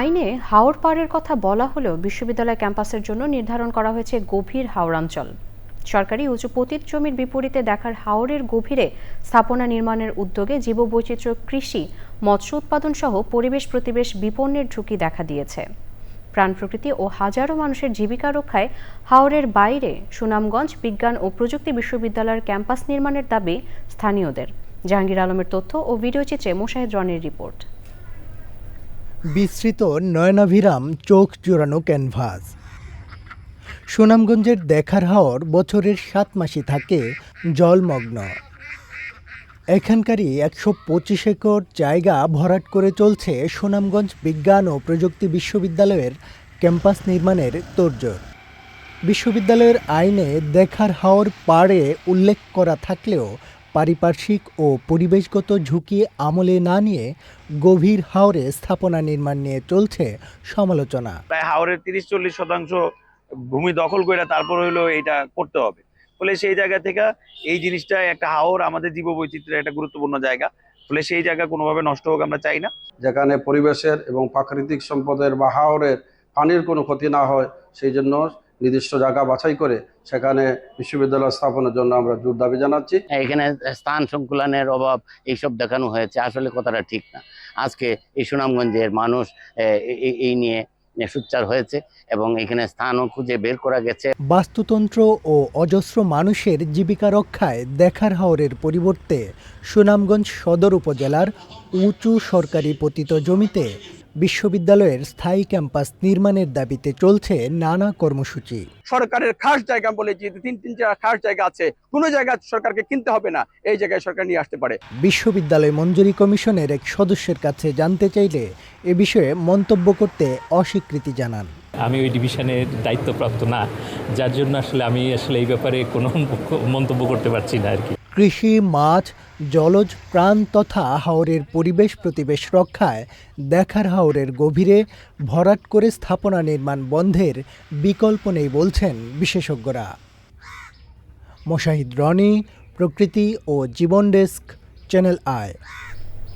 আইনে হাওর পাড়ের কথা বলা হলেও বিশ্ববিদ্যালয় ক্যাম্পাসের জন্য নির্ধারণ করা হয়েছে গভীর হাওরাঞ্চল সরকারি উঁচু পতিত জমির বিপরীতে দেখার হাওরের গভীরে স্থাপনা নির্মাণের উদ্যোগে জীববৈচিত্র্য, কৃষি, মৎস্য উৎপাদন সহ পরিবেশ প্রতিবেশ বিপন্নের ঝুঁকি দেখা দিয়েছে। প্রাণ প্রকৃতি ও হাজারো মানুষের জীবিকা রক্ষায় হাওরের বাইরে সুনামগঞ্জ বিজ্ঞান ও প্রযুক্তি বিশ্ববিদ্যালয়ের ক্যাম্পাস নির্মাণের দাবি স্থানীয়দের। জাহাঙ্গীর আলমের তথ্য ও ভিডিও ভিডিওচিত্রে মোশাহেদ রনের রিপোর্ট। বিস্তৃত নয়নাভিরাম চোখ জোড়ানো ক্যানভাস। সুনামগঞ্জের দেখার হাওর বছরের সাত মাসে থাকে জলমগ্ন। এখানকারই একশো পঁচিশ একর জায়গা ভরাট করে চলছে সুনামগঞ্জ বিজ্ঞান ও প্রযুক্তি বিশ্ববিদ্যালয়ের ক্যাম্পাস নির্মাণের তোড়জোড়। বিশ্ববিদ্যালয়ের আইনে দেখার হাওর পাড়ে উল্লেখ করা থাকলেও পারিপার্শ্বিক ও পরিবেশগত ঝুঁকি আমলে না নিয়ে গভীর হাওরে স্থাপনা নির্মাণ নিয়ে চলছে সমালোচনা। প্রায় হাওরের তিরিশ চল্লিশ শতাংশ ভূমি দখল করে তারপর হইল এটা করতে হবে। ফলে সেই জায়গা থেকে এই জিনিসটা একটা হাওর আমাদের জীববৈচিত্র্যের একটা গুরুত্বপূর্ণ জায়গা। ফলে সেই জায়গা কোনোভাবে নষ্ট হোক আমরা চাই না। যেখানে পরিবেশের এবং প্রাকৃতিক সম্পদের বা হাওরের পানির কোনো ক্ষতি না হয় সেই জন্য নির্দিষ্ট জায়গা বাছাই করে সেখানে বিশ্ববিদ্যালয় স্থাপনের জন্য আমরা জোর দাবি জানাচ্ছি। এখানে স্থান সংকুলনের অভাব এইসব দেখানো হয়েছে। আসলে কথাটা ঠিক না। আজকে এই সুনামগঞ্জের মানুষ এই নিয়ে সুচ্চার হয়েছে এবং এখানে স্থানও খুঁজে বের করা গেছে। বাস্তুতন্ত্র ও অজস্র মানুষের জীবিকা রক্ষায় দেখার হাওরের পরিবর্তে সুনামগঞ্জ সদর উপজেলার উঁচু সরকারি পতিত জমিতে বিশ্ববিদ্যালয়ের স্থায়ী ক্যাম্পাস নির্মাণের দাবিতে চলছে নানা কর্মসূচি। সরকারের খাস জায়গা বলে যে তিন তিন চার খাস জায়গা আছে কোনো জায়গা সরকারকে কিনতে হবে না এই জায়গায় সরকার নিয়ে আসতে পারে। বিশ্ববিদ্যালয় মঞ্জুরি কমিশনের এক সদস্যের কাছে জানতে চাইলে এ বিষয়ে মন্তব্য করতে অস্বীকৃতি জানান। আমি ওই ডিভিশনের দায়িত্বপ্রাপ্ত না যার জন্য আসলে আমি আসলে এই ব্যাপারে কোনো মন্তব্য করতে পারছি না আর কি। কৃষি, মাছ, জলজ প্রাণ তথা হাওরের পরিবেশ প্রতিবেশ রক্ষায় দেখার হাওরের গভীরে ভরাট করে স্থাপনা নির্মাণ বন্ধের বিকল্প নেই বলছেন বিশেষজ্ঞরা। মশাহিদ রনি, প্রকৃতি ও জীবন ডেস্ক, চ্যানেল আয়